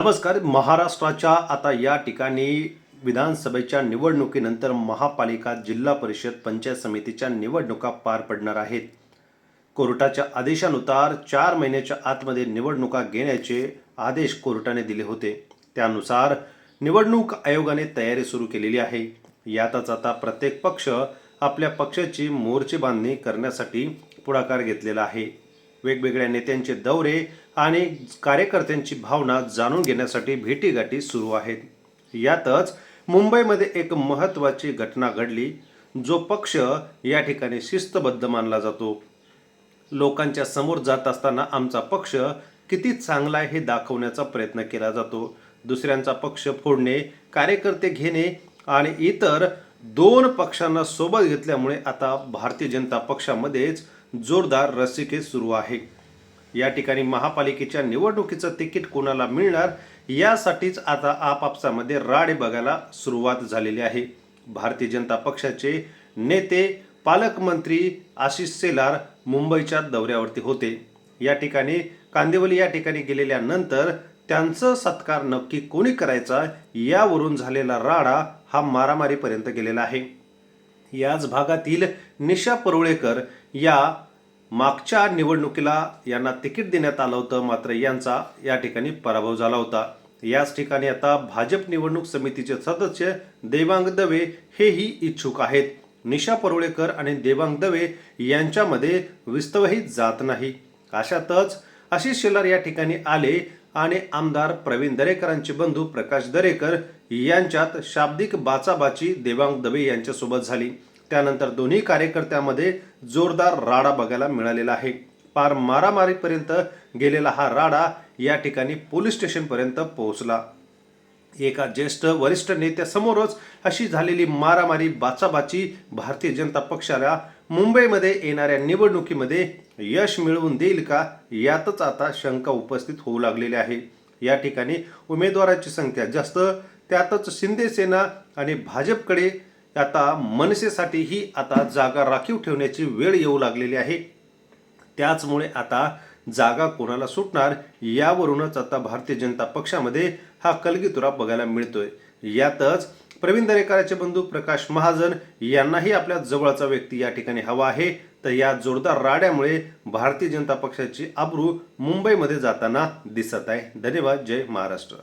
नमस्कार. महाराष्ट्राच्या आता या ठिकाणी विधानसभेच्या निवडणुकीनंतर महापालिका जिल्हा परिषद पंचायत समितीच्या निवडणुका पार पडणार आहेत. कोर्टाच्या आदेशानुसार चार महिन्याच्या आतमध्ये निवडणुका घेण्याचे आदेश कोर्टाने दिले होते. त्यानुसार निवडणूक आयोगाने तयारी सुरू केलेली आहे. यातच आता प्रत्येक पक्ष आपल्या पक्षाची मोर्चे बांधणी करण्यासाठी पुढाकार घेतलेला आहे. वेगवेगळ्या नेत्यांचे दौरे आणि कार्यकर्त्यांची भावना जाणून घेण्यासाठी भेटीगाठी सुरू आहेत. यातच मुंबईमध्ये एक महत्त्वाची घटना घडली जो पक्ष या ठिकाणी शिस्तबद्ध मानला जातो. लोकांच्या समोर जात असताना आमचा पक्ष किती चांगला आहे हे दाखवण्याचा प्रयत्न केला जातो. दुसऱ्यांचा पक्ष फोडणे कार्यकर्ते घेणे आणि इतर दोन पक्षांना सोबत घेतल्यामुळे आता भारतीय जनता पक्षामध्येच जोरदार रसिके सुरू आहे. या ठिकाणी महापालिकेच्या निवडणुकीचं तिकीट कोणाला मिळणार यासाठीच आता आपापसामध्ये राडे बघायला सुरुवात झालेली आहे. भारतीय जनता पक्षाचे नेते पालकमंत्री आशिष सेलार मुंबईच्या दौऱ्यावरती होते. या ठिकाणी कांदिवली या ठिकाणी गेलेल्यानंतर त्यांचं सत्कार नक्की कोणी करायचा यावरून झालेला राडा हा मारामारीपर्यंत गेलेला आहे. याच भागातील निशा परुळेकर या मागच्या निवडणुकीला यांना तिकीट देण्यात आलं होतं मात्र यांचा या ठिकाणी पराभव झाला होता. याच ठिकाणी आता भाजप निवडणूक समितीचे सदस्य देवांग दवे हेही इच्छुक आहेत. निशा परुळेकर आणि देवांग दवे यांच्यामध्ये विस्तवही जात नाही. अशातच आशिष शेलार या ठिकाणी आले आणि आमदार प्रवीण दरेकरांचे बंधू प्रकाश दरेकर यांच्यात शाब्दिक बाचाबाची देवांग दवे यांच्यासोबत झाली. त्यानंतर दोन्ही कार्यकर्त्यामध्ये जोरदार राडा बघायला मिळालेला आहे. पार मारामारीपर्यंत गेलेला हा राडा या ठिकाणी पोलीस स्टेशनपर्यंत पोहोचला. एका ज्येष्ठ वरिष्ठ नेत्यासमोरच अशी झालेली मारामारी बाचाबाची भारतीय जनता पक्षाला मुंबईमध्ये येणाऱ्या निवडणुकीमध्ये यश मिळवून देईल का यातच आता शंका उपस्थित होऊ लागलेली आहे. या ठिकाणी उमेदवारांची संख्या जास्त त्यातच शिंदे सेना आणि भाजपकडे आता मनसेसाठीही आता जागा राखीव ठेवण्याची वेळ येऊ लागलेली आहे. त्याचमुळे आता जागा कोणाला सुटणार यावरूनच आता भारतीय जनता पक्षामध्ये हा कलगीतुरा बघायला मिळतोय. यातच प्रवीण दरेकराचे बंधू प्रकाश महाजन यांनाही आपल्या जवळचा व्यक्ती या ठिकाणी हवा आहे. तर या जोरदार राड्यामुळे भारतीय जनता पक्षाची आबरू मुंबईमध्ये जाताना दिसत आहे. धन्यवाद. जय महाराष्ट्र.